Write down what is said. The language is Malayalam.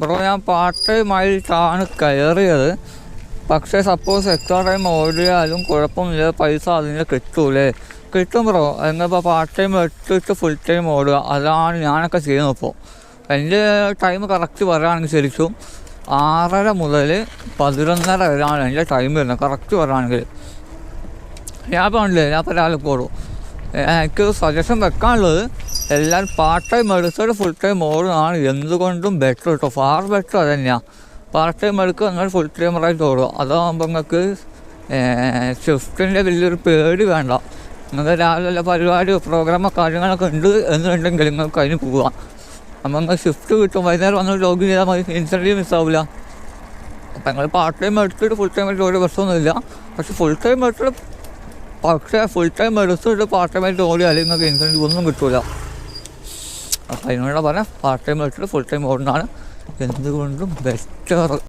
ബ്രോ ഞാൻ പാർട്ട് ടൈം ടൈമായിട്ടാണ് കയറിയത്. പക്ഷേ സപ്പോസ് എക്സ്ട്രാ ടൈം ഓടിയാലും കുഴപ്പമില്ല. പൈസ അതിന് കിട്ടൂലേ. കിട്ടും ബ്രോ എന്നിപ്പോൾ പാർട്ട് ടൈം എടുത്തിട്ട് ഫുൾ ടൈം ഓടുക. അതാണ് ഞാനൊക്കെ ചെയ്യുന്നത് ഇപ്പോൾ എന്റെ ടൈം കറക്റ്റ് പറയുകയാണെങ്കിൽ ശരിക്കും ആറര മുതൽ പതിനൊന്നര വരെയാണ് എന്റെ ടൈം വരുന്നത്. കറക്റ്റ് പറയുകയാണെങ്കിൽ. ഞാൻ പറഞ്ഞില്ലേ ഞാൻ പരാതി ഓടും എനിക്ക് സജഷൻ വെക്കാനുള്ളത് എല്ലാവരും പാർട്ട് ടൈം എടുത്തിട്ട് ഫുൾ ടൈം ഓടുന്നതാണ്. എന്തുകൊണ്ടും ബെറ്റർ കേട്ടോ ഫാർ ബെറ്റർ അത് തന്നെയാണ് പാർട്ട് ടൈം എടുക്കുക നിങ്ങൾ ഫുൾ ടൈമറായിട്ട് ഓടുക അതാകുമ്പോൾ നിങ്ങൾക്ക് ഷിഫ്റ്റിന്റെ വലിയൊരു പേടി വേണ്ട. നിങ്ങൾക്ക് രാവിലെ പരിപാടി പ്രോഗ്രാമോ കാര്യങ്ങളൊക്കെ ഉണ്ട് എന്നുണ്ടെങ്കിൽ നിങ്ങൾക്ക് അതിന് പോവാം. അപ്പം നിങ്ങൾ ഷിഫ്റ്റ് കിട്ടും. വൈകുന്നേരം വന്ന് ലോഗിൻ ചെയ്താൽ മതി. ഇൻസ്റ്റന്റ് മിസ്സാവില്ല അപ്പം നിങ്ങൾ പാർട്ട് ടൈം എടുത്തിട്ട് ഫുൾ ടൈം ആയിട്ട് ഒരു പ്രശ്നമൊന്നുമില്ല പക്ഷെ ഫുൾ ടൈം എടുത്തിട്ട് പക്ഷേ ഫുൾ ടൈം എടുത്തിട്ട് പാർട്ട് ടൈം ആയിട്ട് അല്ലെങ്കിൽ നിങ്ങൾക്ക് ഇൻസെന്റീവ് ഒന്നും കിട്ടില്ല അപ്പം അതിനോട് പറഞ്ഞാൽ പാർട്ട് ടൈം എടുത്തിട്ട് ഫുൾ ടൈം ഓടുന്നതാണ്. എന്തുകൊണ്ടും ബെറ്റർ